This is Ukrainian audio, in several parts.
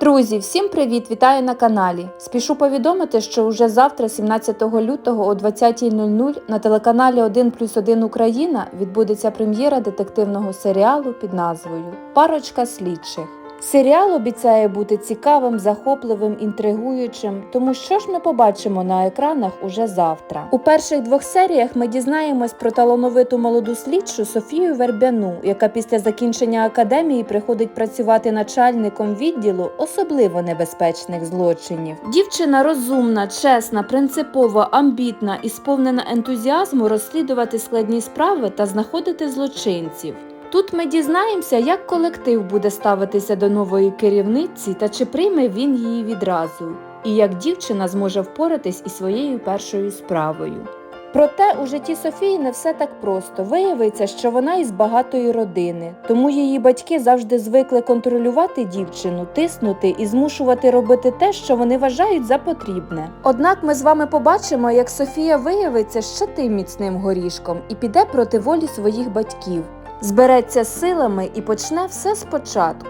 Друзі, всім привіт! Вітаю на каналі. Спішу повідомити, що уже завтра, 17 лютого о 20.00 на телеканалі 1 плюс 1 Україна відбудеться прем'єра детективного серіалу під назвою Парочка слідчих. Серіал обіцяє бути цікавим, захопливим, інтригуючим, тому що ж ми побачимо на екранах уже завтра. У перших двох серіях ми дізнаємось про талановиту молоду слідчу Софію Вербяну, яка після закінчення академії приходить працювати начальником відділу особливо небезпечних злочинів. Дівчина розумна, чесна, принципова, амбітна і сповнена ентузіазму розслідувати складні справи та знаходити злочинців. Тут ми дізнаємося, як колектив буде ставитися до нової керівниці та чи прийме він її відразу, і як дівчина зможе впоратись із своєю першою справою. Проте у житті Софії не все так просто. Виявиться, що вона із багатої родини, тому її батьки завжди звикли контролювати дівчину, тиснути і змушувати робити те, що вони вважають за потрібне. Однак ми з вами побачимо, як Софія виявиться ще тим міцним горішком і піде проти волі своїх батьків, збереться силами і почне все спочатку.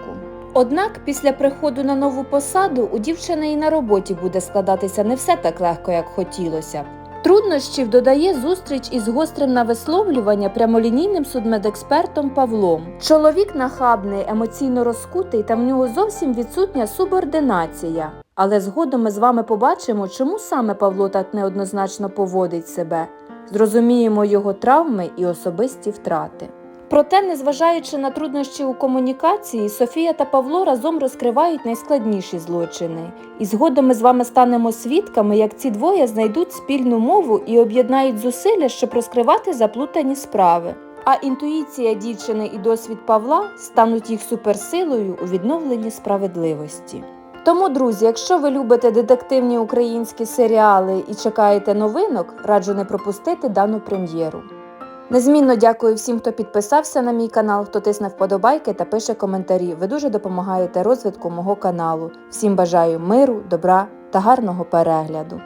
Однак після приходу на нову посаду у дівчини і на роботі буде складатися не все так легко, як хотілося. Труднощів додає зустріч із гострим на висловлювання прямолінійним судмедекспертом Павлом. Чоловік нахабний, емоційно розкутий, та в нього зовсім відсутня субординація. Але згодом ми з вами побачимо, чому саме Павло так неоднозначно поводить себе. Зрозуміємо його травми і особисті втрати. Проте, незважаючи на труднощі у комунікації, Софія та Павло разом розкривають найскладніші злочини. І згодом ми з вами станемо свідками, як ці двоє знайдуть спільну мову і об'єднають зусилля, щоб розкривати заплутані справи. А інтуїція дівчини і досвід Павла стануть їх суперсилою у відновленні справедливості. Тому, друзі, якщо ви любите детективні українські серіали і чекаєте новинок, раджу не пропустити дану прем'єру. Незмінно дякую всім, хто підписався на мій канал, хто тисне вподобайки та пише коментарі. Ви дуже допомагаєте розвитку мого каналу. Всім бажаю миру, добра та гарного перегляду.